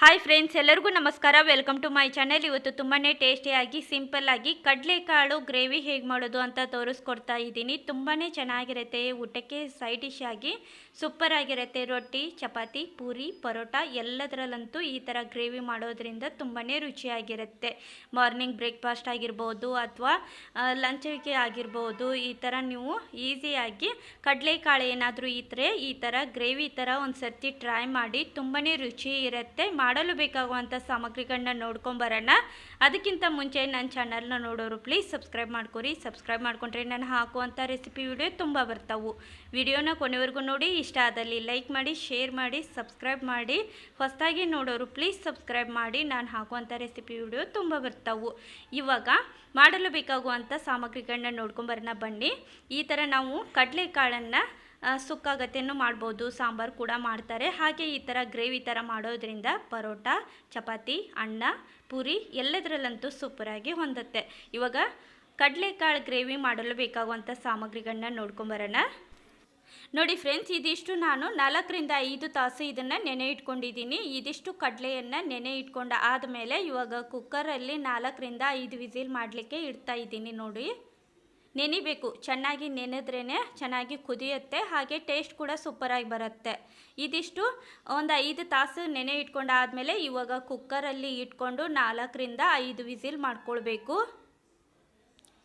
Hi friends ಎಲ್ಲರಿಗೂ ನಮಸ್ಕಾರ. Welcome to my channel ಇವತ್ತು ತುಂಬಾ ಟೇಸ್ಟಿಯಾಗಿ ಸಿಂಪಲ್ಲಾಗಿ ಕಡಲೆಕಾಳು ಗ್ರೇವಿ ಹೇಗೆ ಮಾಡೋದು ಅಂತ ತೋರಿಸ್ಕೊಡ್ತಾ ಇದ್ದೀನಿ. ತುಂಬಾ ಚೆನ್ನಾಗಿರುತ್ತೆ ಊಟಕ್ಕೆ ಸೈಡ್ ಡಿಶ್ ಆಗಿ. ಸೂಪರ್ ಆಗಿರುತ್ತೆ ರೊಟ್ಟಿ, ಚಪಾತಿ, ಪೂರಿ, ಪರೋಟ ಎಲ್ಲದರಲ್ಲಂತೂ ಈ ಥರ ಗ್ರೇವಿ ಮಾಡೋದ್ರಿಂದ ತುಂಬಾ ರುಚಿಯಾಗಿರುತ್ತೆ. ಮಾರ್ನಿಂಗ್ ಬ್ರೇಕ್ಫಾಸ್ಟ್ ಆಗಿರ್ಬೋದು ಅಥವಾ ಲಂಚ್ಗೆ ಆಗಿರ್ಬೋದು ಈ ಥರ ನೀವು ಈಸಿಯಾಗಿ ಕಡಲೆಕಾಳು ಏನಾದರೂ ಇದ್ದರೆ ಈ ಥರ ಗ್ರೇವಿ ಥರ ಒಂದು ಸರ್ತಿ ಟ್ರೈ ಮಾಡಿ ತುಂಬಾ ರುಚಿ ಇರುತ್ತೆ. ಮಾಡಲು ಬೇಕಾಗುವಂಥ ಸಾಮಗ್ರಿಗಳನ್ನ ನೋಡ್ಕೊಂಬರೋಣ ಅದಕ್ಕಿಂತ ಮುಂಚೆ ನನ್ನ ಚಾನಲ್ನ ನೋಡೋರು ಪ್ಲೀಸ್ ಸಬ್ಸ್ಕ್ರೈಬ್ ಮಾಡ್ಕೊರಿ. ಸಬ್ಸ್ಕ್ರೈಬ್ ಮಾಡ್ಕೊಂಡ್ರೆ ನಾನು ಹಾಕುವಂಥ ರೆಸಿಪಿ ವಿಡಿಯೋ ತುಂಬ ಬರ್ತಾವು. ವಿಡಿಯೋನ ಕೊನೆವರೆಗೂ ನೋಡಿ. ಇಷ್ಟ ಆದಲ್ಲಿ ಲೈಕ್ ಮಾಡಿ, ಶೇರ್ ಮಾಡಿ, ಸಬ್ಸ್ಕ್ರೈಬ್ ಮಾಡಿ. ಹೊಸದಾಗಿ ನೋಡೋರು ಪ್ಲೀಸ್ ಸಬ್ಸ್ಕ್ರೈಬ್ ಮಾಡಿ. ನಾನು ಹಾಕುವಂಥ ರೆಸಿಪಿ ವಿಡಿಯೋ ತುಂಬ ಬರ್ತಾವು. ಇವಾಗ ಮಾಡಲು ಬೇಕಾಗುವಂಥ ಸಾಮಗ್ರಿಗಳನ್ನ ನೋಡ್ಕೊಂಬರೋಣ ಬನ್ನಿ. ಈ ಥರ ನಾವು ಕಡಲೆಕಾಳನ್ನು ಸುಕ್ಕಾಗತ್ತೆಯನ್ನು ಮಾಡ್ಬೋದು. ಸಾಂಬಾರು ಕೂಡ ಮಾಡ್ತಾರೆ. ಹಾಗೆ ಈ ಥರ ಗ್ರೇವಿ ಥರ ಮಾಡೋದ್ರಿಂದ ಪರೋಟ, ಚಪಾತಿ, ಅನ್ನ, ಪೂರಿ ಎಲ್ಲದರಲ್ಲಂತೂ ಸೂಪರಾಗಿ ಹೊಂದುತ್ತೆ. ಇವಾಗ ಕಡಲೆಕಾಳು ಗ್ರೇವಿ ಮಾಡಲು ಬೇಕಾಗುವಂಥ ಸಾಮಗ್ರಿಗಳನ್ನ ನೋಡ್ಕೊಂಬರೋಣ. ನೋಡಿ ಫ್ರೆಂಡ್ಸ್ ಇದಿಷ್ಟು ನಾನು ನಾಲ್ಕರಿಂದ ಐದು ತಾಸು ಇದನ್ನು ನೆನೆ ಇಟ್ಕೊಂಡಿದ್ದೀನಿ. ಇದಿಷ್ಟು ಕಡಲೆಯನ್ನು ನೆನೆ ಇಟ್ಕೊಂಡ ಆದಮೇಲೆ ಇವಾಗ ಕುಕ್ಕರಲ್ಲಿ ನಾಲ್ಕರಿಂದ ಐದು ವಿಸಿಲ್ ಮಾಡಲಿಕ್ಕೆ ಇಡ್ತಾ ಇದ್ದೀನಿ ನೋಡಿ. ನೆನಿಬೇಕು, ಚೆನ್ನಾಗಿ ನೆನೆದ್ರೇ ಚೆನ್ನಾಗಿ ಕುದಿಯುತ್ತೆ, ಹಾಗೆ ಟೇಸ್ಟ್ ಕೂಡ ಸೂಪರಾಗಿ ಬರುತ್ತೆ. ಇದಿಷ್ಟು ಒಂದು ಐದು ತಾಸು ನೆನೆ ಇಟ್ಕೊಂಡಾದಮೇಲೆ ಇವಾಗ ಕುಕ್ಕರಲ್ಲಿ ಇಟ್ಕೊಂಡು ನಾಲ್ಕರಿಂದ ಐದು ವಿಸಿಲ್ ಮಾಡ್ಕೊಳ್ಬೇಕು.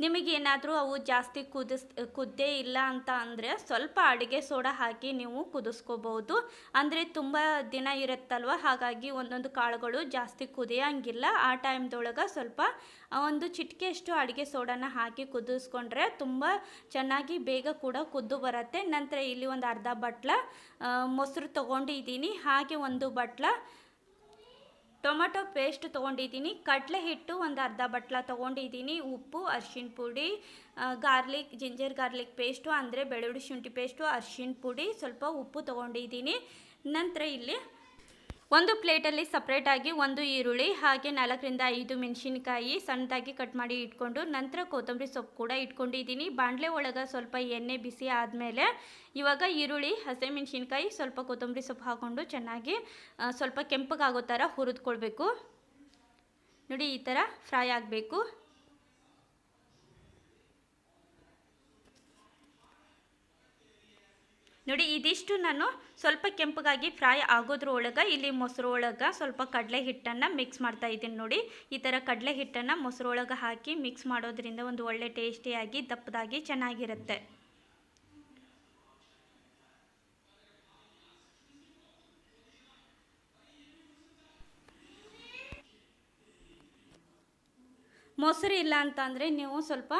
ನಿಮಗೇನಾದರೂ ಅವು ಜಾಸ್ತಿ ಕುದಿಸ್, ಕುದ್ದೇ ಇಲ್ಲ ಅಂತ ಅಂದರೆ ಸ್ವಲ್ಪ ಅಡುಗೆ ಸೋಡಾ ಹಾಕಿ ನೀವು ಕುದಿಸ್ಕೋಬಹುದು ಅಂದರೆ ತುಂಬ ದಿನ ಇರುತ್ತಲ್ವ? ಹಾಗಾಗಿ ಒಂದೊಂದು ಕಾಳುಗಳು ಜಾಸ್ತಿ ಕುದಿಯೋಂಗಿಲ್ಲ. ಆ ಟೈಮ್ದೊಳಗೆ ಸ್ವಲ್ಪ ಒಂದು ಚಿಟಿಕೆಯಷ್ಟು ಅಡುಗೆ ಸೋಡಾನ ಹಾಕಿ ಕುದಿಸ್ಕೊಂಡ್ರೆ ತುಂಬ ಚೆನ್ನಾಗಿ ಬೇಗ ಕೂಡ ಕುದ್ದು ಬರುತ್ತೆ. ನಂತರ ಇಲ್ಲಿ ಒಂದು ಅರ್ಧ ಬಟ್ಲ ಮೊಸರು ತೊಗೊಂಡಿದ್ದೀನಿ. ಹಾಗೆ ಒಂದು ಬಟ್ಲ ಟೊಮೆಟೊ ಪೇಸ್ಟ್ ತೊಗೊಂಡಿದ್ದೀನಿ ಕಡಲೆ ಹಿಟ್ಟು ಒಂದು ಅರ್ಧ ಬಟ್ಲ ತೊಗೊಂಡಿದ್ದೀನಿ, ಉಪ್ಪು ಅರ್ಶಿನ ಪುಡಿ ಗಾರ್ಲಿಕ್, ಜಿಂಜರ್ ಗಾರ್ಲಿಕ್ ಪೇಸ್ಟು ಅಂದರೆ ಬೆಳ್ಳುಳ್ಳಿ ಶುಂಠಿ ಪೇಸ್ಟು ಅರ್ಶಿನ ಪುಡಿ, ಸ್ವಲ್ಪ ಉಪ್ಪು ತೊಗೊಂಡಿದ್ದೀನಿ. ನಂತರ ಇಲ್ಲಿ ಒಂದು ಪ್ಲೇಟಲ್ಲಿ ಸಪ್ರೇಟಾಗಿ ಒಂದು ಈರುಳ್ಳಿ, ಹಾಗೆ ನಾಲ್ಕರಿಂದ ಐದು ಮೆಣಸಿನಕಾಯಿ ಸಣ್ಣದಾಗಿ ಕಟ್ ಮಾಡಿ ಇಟ್ಕೊಂಡು ನಂತರ ಕೊತ್ತಂಬರಿ ಸೊಪ್ಪು ಕೂಡ ಇಟ್ಕೊಂಡಿದ್ದೀನಿ. ಬಾಣಲೆ ಒಳಗೆ ಸ್ವಲ್ಪ ಎಣ್ಣೆ ಬಿಸಿ ಆದಮೇಲೆ ಇವಾಗ ಈರುಳ್ಳಿ ಹಸಿಮೆಣ್ಸಿನ್ಕಾಯಿ ಸ್ವಲ್ಪ ಕೊತ್ತಂಬರಿ ಸೊಪ್ಪು ಹಾಕ್ಕೊಂಡು ಚೆನ್ನಾಗಿ ಸ್ವಲ್ಪ ಕೆಂಪಗಾಗೋ ಥರ ಹುರಿದ್ಕೊಳ್ಬೇಕು. ನೋಡಿ ಈ ಥರ ಫ್ರೈ ಆಗಬೇಕು. ನೋಡಿ, ಇದಿಷ್ಟು ನಾನು ಸ್ವಲ್ಪ ಕೆಂಪಗಾಗಿ ಫ್ರೈ ಆಗೋದ್ರೊಳಗೆ, ಇಲ್ಲಿ ಮೊಸರು ಒಳಗೆ ಸ್ವಲ್ಪ ಕಡಲೆ ಹಿಟ್ಟನ್ನು ಮಿಕ್ಸ್ ಮಾಡ್ತಾ ಇದ್ದೀನಿ ನೋಡಿ. ಈ ಥರ ಕಡಲೆ ಹಿಟ್ಟನ್ನು ಮೊಸರೊಳಗೆ ಒಳಗೆ ಹಾಕಿ ಮಿಕ್ಸ್ ಮಾಡೋದ್ರಿಂದ ಒಂದು ಒಳ್ಳೆ ಟೇಸ್ಟಿಯಾಗಿ, ದಪ್ಪದಾಗಿ ಚೆನ್ನಾಗಿರುತ್ತೆ. ಮೊಸರು ಇಲ್ಲ ಅಂತಂದರೆ ನೀವು ಸ್ವಲ್ಪ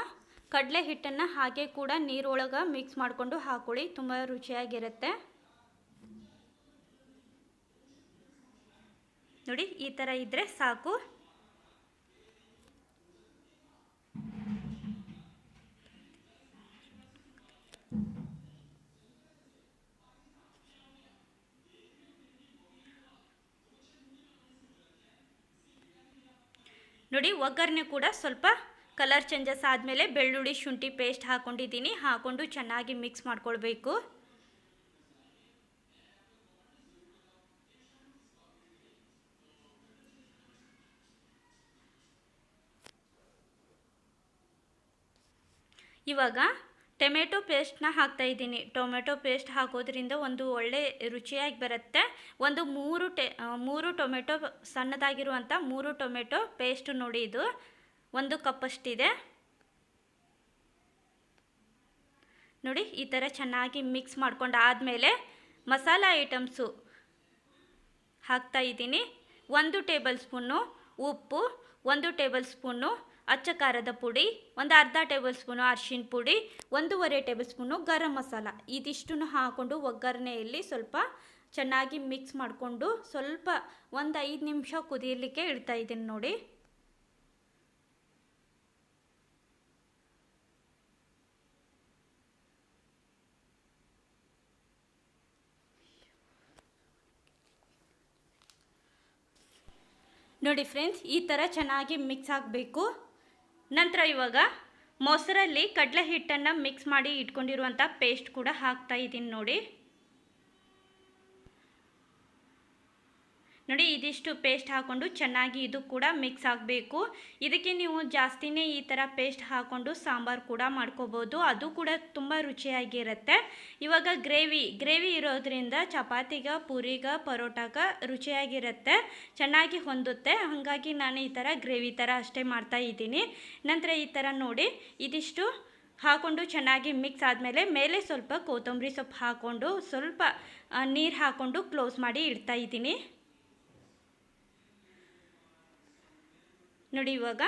ಕಡಲೆ ಹಿಟ್ಟನ್ನು ಹಾಗೆ ಕೂಡ ನೀರೊಳಗೆ ಮಿಕ್ಸ್ ಮಾಡಿಕೊಂಡು ಹಾಕೊಳ್ಳಿ, ತುಂಬ ರುಚಿಯಾಗಿರುತ್ತೆ. ನೋಡಿ, ಈ ಥರ ಇದ್ದರೆ ಸಾಕು. ನೋಡಿ, ಒಗ್ಗರಣೆ ಕೂಡ ಸ್ವಲ್ಪ ಕಲರ್ ಚೇಂಜಸ್ ಆದಮೇಲೆ ಬೆಳ್ಳುಳ್ಳಿ ಶುಂಠಿ ಪೇಸ್ಟ್ ಹಾಕ್ಕೊಂಡಿದ್ದೀನಿ ಹಾಕ್ಕೊಂಡು ಚೆನ್ನಾಗಿ ಮಿಕ್ಸ್ ಮಾಡ್ಕೊಳ್ಬೇಕು. ಇವಾಗ ಟೊಮೆಟೊ ಪೇಸ್ಟ್ನ ಹಾಕ್ತಾ ಇದ್ದೀನಿ. ಟೊಮೆಟೊ ಪೇಸ್ಟ್ ಹಾಕೋದ್ರಿಂದ ಒಂದು ಒಳ್ಳೆ ರುಚಿಯಾಗಿ ಬರುತ್ತೆ. ಒಂದು ಮೂರು ಟೆ, ಮೂರು ಟೊಮೆಟೊ ಸಣ್ಣದಾಗಿರುವಂಥ ಮೂರು ಟೊಮೆಟೊ ಪೇಸ್ಟ್ ನೋಡಿ ಇದು. ಒಂದು ಕಪ್ಪಷ್ಟಿದೆ. ನೋಡಿ, ಈ ಥರ ಚೆನ್ನಾಗಿ ಮಿಕ್ಸ್ ಮಾಡ್ಕೊಂಡು ಆದಮೇಲೆ ಮಸಾಲ ಐಟಮ್ಸು ಹಾಕ್ತಾ ಇದ್ದೀನಿ. ಒಂದು ಟೇಬಲ್ ಸ್ಪೂನು ಉಪ್ಪು, ಒಂದು ಟೇಬಲ್ ಸ್ಪೂನು ಅಚ್ಚ ಖಾರದ ಪುಡಿ, ಒಂದು ಅರ್ಧ ಟೇಬಲ್ ಸ್ಪೂನು ಅರ್ಶಿನ ಪುಡಿ, ಒಂದೂವರೆ ಟೇಬಲ್ ಸ್ಪೂನು ಗರಂ ಮಸಾಲ. ಇದಿಷ್ಟನ್ನು ಹಾಕ್ಕೊಂಡು ಒಗ್ಗರಣೆಯಲ್ಲಿ ಸ್ವಲ್ಪ ಚೆನ್ನಾಗಿ ಮಿಕ್ಸ್ ಮಾಡಿಕೊಂಡು ಸ್ವಲ್ಪ ಒಂದು ಐದು ನಿಮಿಷ ಕುದಿಯಲಿಕ್ಕೆ ಇಡ್ತಾ ಇದ್ದೀನಿ ನೋಡಿ. ನೋಡಿ ಫ್ರೆಂಡ್ಸ್ ಈ ಥರ ಚೆನ್ನಾಗಿ ಮಿಕ್ಸ್ ಆಗಬೇಕು. ನಂತರ ಇವಾಗ ಮೊಸರಲ್ಲಿ ಕಡಲೆ ಹಿಟ್ಟನ್ನು ಮಿಕ್ಸ್ ಮಾಡಿ ಇಟ್ಕೊಂಡಿರುವಂಥ ಪೇಸ್ಟ್ ಕೂಡ ಹಾಕ್ತಾ ಇದ್ದೀನಿ ನೋಡಿ. ನೋಡಿ, ಇದಿಷ್ಟು ಪೇಸ್ಟ್ ಹಾಕ್ಕೊಂಡು ಚೆನ್ನಾಗಿ ಇದು ಕೂಡ ಮಿಕ್ಸ್ ಆಗಬೇಕು. ಇದಕ್ಕೆ ನೀವು ಜಾಸ್ತಿನೇ ಈ ಥರ ಪೇಸ್ಟ್ ಹಾಕ್ಕೊಂಡು ಸಾಂಬಾರು ಕೂಡ ಮಾಡ್ಕೋಬೋದು. ಅದು ಕೂಡ ತುಂಬ ರುಚಿಯಾಗಿರುತ್ತೆ. ಇವಾಗ ಗ್ರೇವಿ ಗ್ರೇವಿ ಇರೋದ್ರಿಂದ ಚಪಾತಿಗ, ಪೂರಿಗ, ಪರೋಟಾಗ ರುಚಿಯಾಗಿರುತ್ತೆ. ಚೆನ್ನಾಗಿ ಹೊಂದುತ್ತೆ. ಹಾಗಾಗಿ ನಾನು ಈ ಥರ ಗ್ರೇವಿ ಥರ ಅಷ್ಟೇ ಮಾಡ್ತಾ ಇದ್ದೀನಿ. ನಂತರ ಈ ಥರ ನೋಡಿ, ಇದಿಷ್ಟು ಹಾಕೊಂಡು ಚೆನ್ನಾಗಿ ಮಿಕ್ಸ್ ಆದಮೇಲೆ ಮೇಲೆ ಸ್ವಲ್ಪ ಕೊತ್ತಂಬರಿ ಸೊಪ್ಪು ಹಾಕ್ಕೊಂಡು ಸ್ವಲ್ಪ ನೀರು ಹಾಕ್ಕೊಂಡು ಕ್ಲೋಸ್ ಮಾಡಿ ಇಡ್ತಾ ಇದ್ದೀನಿ. ನೋಡಿ ಇವಾಗ.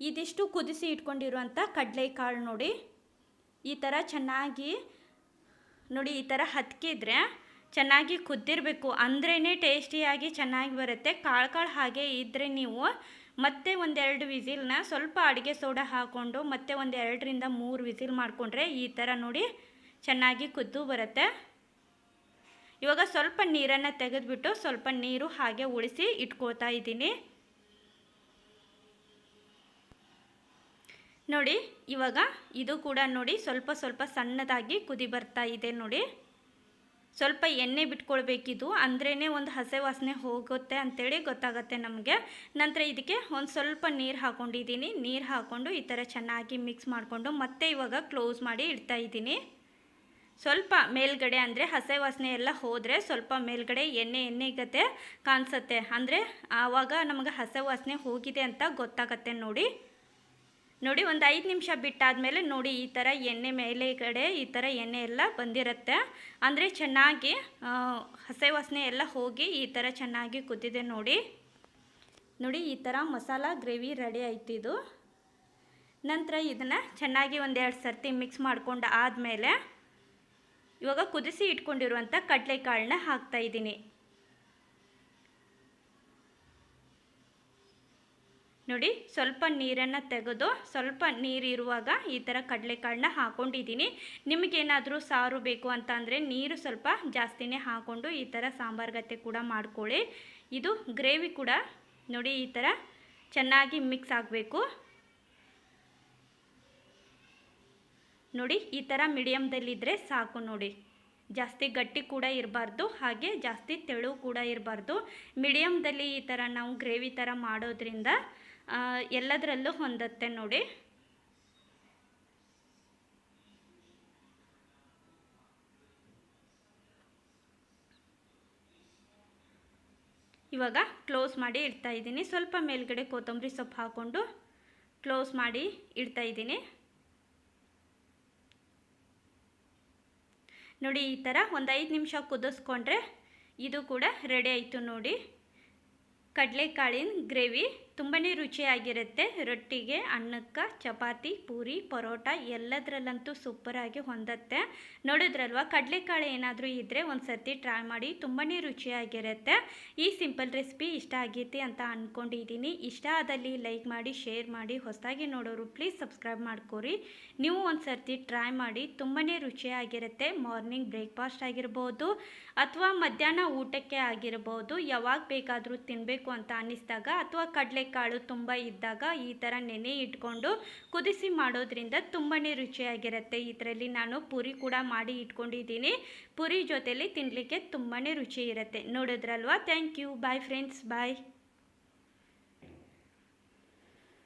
ಇದಿಷ್ಟು ಕುದಿಸಿ ಇಟ್ಕೊಂಡಿರುವಂಥ ಕಡಲೆಕಾಳು ನೋಡಿ. ಈ ಥರ ಚೆನ್ನಾಗಿ ನೋಡಿ, ಈ ಥರ ಹತ್ಕಿದ್ರೆ ಚೆನ್ನಾಗಿ ಕುದ್ದಿರಬೇಕು. ಅಂದ್ರೇ ಟೇಸ್ಟಿಯಾಗಿ ಚೆನ್ನಾಗಿ ಬರುತ್ತೆ. ಕಾಳು ಕಾಳು ಹಾಗೆ ಇದ್ದರೆ ನೀವು ಮತ್ತೆ ಒಂದೆರಡು ವಿಸಿಲ್ನ ಸ್ವಲ್ಪ ಅಡುಗೆ ಸೋಡಾ ಹಾಕ್ಕೊಂಡು ಮತ್ತೆ ಒಂದು ಎರಡರಿಂದ ಮೂರು ವಿಸಿಲ್ ಮಾಡಿಕೊಂಡ್ರೆ ಈ ಥರ ನೋಡಿ ಚೆನ್ನಾಗಿ ಕುದ್ದು ಬರುತ್ತೆ. ಇವಾಗ ಸ್ವಲ್ಪ ನೀರನ್ನು ತೆಗೆದುಬಿಟ್ಟು ಸ್ವಲ್ಪ ನೀರು ಹಾಗೆ ಉಳಿಸಿ ಇಟ್ಕೋತಾ ಇದ್ದೀನಿ. ನೋಡಿ, ಇವಾಗ ಇದು ಕೂಡ ನೋಡಿ ಸ್ವಲ್ಪ ಸ್ವಲ್ಪ ಸಣ್ಣದಾಗಿ ಕುದಿ ಬರ್ತಾ ಇದೆ ನೋಡಿ. ಸ್ವಲ್ಪ ಎಣ್ಣೆ ಬಿಟ್ಕೊಳ್ಬೇಕಿದು ಅಂದ್ರೇ ಒಂದು ಹಸೆ ವಾಸನೆ ಹೋಗುತ್ತೆ ಅಂತೇಳಿ ಗೊತ್ತಾಗುತ್ತೆ ನಮಗೆ. ನಂತರ ಇದಕ್ಕೆ ಒಂದು ಸ್ವಲ್ಪ ನೀರು ಹಾಕ್ಕೊಂಡಿದ್ದೀನಿ ನೀರು ಹಾಕ್ಕೊಂಡು ಈ ಥರ ಚೆನ್ನಾಗಿ ಮಿಕ್ಸ್ ಮಾಡಿಕೊಂಡು ಮತ್ತೆ ಇವಾಗ ಕ್ಲೋಸ್ ಮಾಡಿ ಇಡ್ತಾ ಇದ್ದೀನಿ ಸ್ವಲ್ಪ ಮೇಲ್ಗಡೆ ಅಂದರೆ ಹಸೆ ವಾಸನೆ ಎಲ್ಲ ಹೋದರೆ ಸ್ವಲ್ಪ ಮೇಲ್ಗಡೆ ಎಣ್ಣೆ ಎಣ್ಣೆ ಗತೆ ಕಾಣಿಸುತ್ತೆ. ಅಂದರೆ ಆವಾಗ ನಮಗೆ ಹಸೆ ವಾಸನೆ ಹೋಗಿದೆ ಅಂತ ಗೊತ್ತಾಗತ್ತೆ ನೋಡಿ. ನೋಡಿ, ಒಂದು ಐದು ನಿಮಿಷ ಬಿಟ್ಟಾದಮೇಲೆ ನೋಡಿ, ಈ ಥರ ಎಣ್ಣೆ ಮೇಲೆಗಡೆ ಈ ಥರ ಎಣ್ಣೆ ಎಲ್ಲ ಬಂದಿರುತ್ತೆ. ಅಂದರೆ ಚೆನ್ನಾಗಿ ಹಸೆ ವಾಸನೆ ಎಲ್ಲ ಹೋಗಿ ಈ ಥರ ಚೆನ್ನಾಗಿ ಕುದ್ದಿದೆ ನೋಡಿ. ನೋಡಿ, ಈ ಥರ ಮಸಾಲ ಗ್ರೇವಿ ರೆಡಿ ಆಯ್ತು ಇದು. ನಂತರ ಇದನ್ನು ಚೆನ್ನಾಗಿ ಒಂದೆರಡು ಸರ್ತಿ ಮಿಕ್ಸ್ ಮಾಡ್ಕೊಂಡು ಆದಮೇಲೆ ಇವಾಗ ಕುದಿಸಿ ಇಟ್ಕೊಂಡಿರುವಂಥ ಕಡಲೆಕಾಳನ್ನ ಹಾಕ್ತಾಯಿದ್ದೀನಿ ನೋಡಿ, ಸ್ವಲ್ಪ ನೀರನ್ನು ತೆಗೆದು, ಸ್ವಲ್ಪ ನೀರಿರುವಾಗ ಈ ಥರ ಕಡಲೆಕಾಳನ್ನ ಹಾಕ್ಕೊಂಡಿದ್ದೀನಿ ನಿಮಗೇನಾದರೂ ಸಾರು ಬೇಕು ಅಂತ ನೀರು ಸ್ವಲ್ಪ ಜಾಸ್ತಿನೇ ಹಾಕ್ಕೊಂಡು ಈ ಥರ ಸಾಂಬಾರು ಗತೆ ಕೂಡ ಮಾಡ್ಕೊಳ್ಳಿ. ಇದು ಗ್ರೇವಿ ಕೂಡ ನೋಡಿ ಈ ಥರ ಚೆನ್ನಾಗಿ ಮಿಕ್ಸ್ ಆಗಬೇಕು. ನೋಡಿ, ಈ ಥರ ಮೀಡಿಯಮ್ದಲ್ಲಿದ್ದರೆ ಸಾಕು ನೋಡಿ. ಜಾಸ್ತಿ ಗಟ್ಟಿ ಕೂಡ ಇರಬಾರ್ದು, ಹಾಗೆ ಜಾಸ್ತಿ ತೆಳು ಕೂಡ ಇರಬಾರ್ದು. ಮೀಡಿಯಮ್ದಲ್ಲಿ ಈ ಥರ ನಾವು ಗ್ರೇವಿ ಥರ ಮಾಡೋದ್ರಿಂದ ಎಲ್ಲದರಲ್ಲೂ ಹೊಂದತ್ತೆ ನೋಡಿ. ಇವಾಗ ಕ್ಲೋಸ್ ಮಾಡಿ ಇಡ್ತಾ ಇದ್ದೀನಿ. ಸ್ವಲ್ಪ ಮೇಲ್ಗಡೆ ಕೊತ್ತಂಬರಿ ಸೊಪ್ಪು ಹಾಕ್ಕೊಂಡು ಕ್ಲೋಸ್ ಮಾಡಿ ಇಡ್ತಾ ಇದ್ದೀನಿ. ನೋಡಿ, ಈ ಥರ ಒಂದು ಐದು ನಿಮಿಷ ಕುದಿಸ್ಕೊಂಡ್ರೆ ಇದು ಕೂಡ ರೆಡಿ ಆಯಿತು ನೋಡಿ. ಕಡಲೆಕಾಳಿನ ಗ್ರೇವಿ ತುಂಬಾ ರುಚಿಯಾಗಿರುತ್ತೆ. ರೊಟ್ಟಿಗೆ, ಅನ್ನಕ್ಕೆ, ಚಪಾತಿ, ಪೂರಿ, ಪರೋಟ ಎಲ್ಲದರಲ್ಲಂತೂ ಸೂಪರಾಗಿ ಹೊಂದತ್ತೆ. ನೋಡಿದ್ರಲ್ವ, ಕಡಲೆಕಾಳು ಏನಾದರೂ ಇದ್ದರೆ ಒಂದು ಸರ್ತಿ ಟ್ರೈ ಮಾಡಿ ತುಂಬಾ ರುಚಿಯಾಗಿರುತ್ತೆ. ಈ ಸಿಂಪಲ್ ರೆಸಿಪಿ ಇಷ್ಟ ಆಗೈತಿ ಅಂತ ಅಂದ್ಕೊಂಡಿದ್ದೀನಿ ಇಷ್ಟ ಆದಲ್ಲಿ ಲೈಕ್ ಮಾಡಿ ಶೇರ್ ಮಾಡಿ, ಹೊಸದಾಗಿ ನೋಡೋರು ಪ್ಲೀಸ್ ಸಬ್ಸ್ಕ್ರೈಬ್ ಮಾಡ್ಕೊರಿ. ನೀವು ಒಂದು ಸರ್ತಿ ಟ್ರೈ ಮಾಡಿ ತುಂಬಾ ರುಚಿಯಾಗಿರುತ್ತೆ. ಮಾರ್ನಿಂಗ್ ಬ್ರೇಕ್ಫಾಸ್ಟ್ ಆಗಿರ್ಬೋದು ಅಥವಾ ಮಧ್ಯಾಹ್ನ ಊಟಕ್ಕೆ ಆಗಿರ್ಬೋದು, ಯಾವಾಗ ಬೇಕಾದರೂ ತಿನ್ನಬೇಕು ಅಂತ ಅನ್ನಿಸಿದಾಗ ಅಥವಾ ಕಡಲೆಕಾಳು ತುಂಬ ಇದ್ದಾಗ ಈ ಥರ ನೆನೆ ಇಟ್ಕೊಂಡು ಕುದಿಸಿ ಮಾಡೋದ್ರಿಂದ ತುಂಬಾ ರುಚಿಯಾಗಿರುತ್ತೆ. ಇದರಲ್ಲಿ ನಾನು ಪೂರಿ ಕೂಡ ಮಾಡಿ ಇಟ್ಕೊಂಡಿದ್ದೀನಿ. ಪೂರಿ ಜೊತೆಲಿ ತಿನ್ನಲಿಕ್ಕೆ ತುಂಬಾ ರುಚಿ ಇರುತ್ತೆ. ನೋಡಿದ್ರಲ್ವಾ? Thank you bye friends bye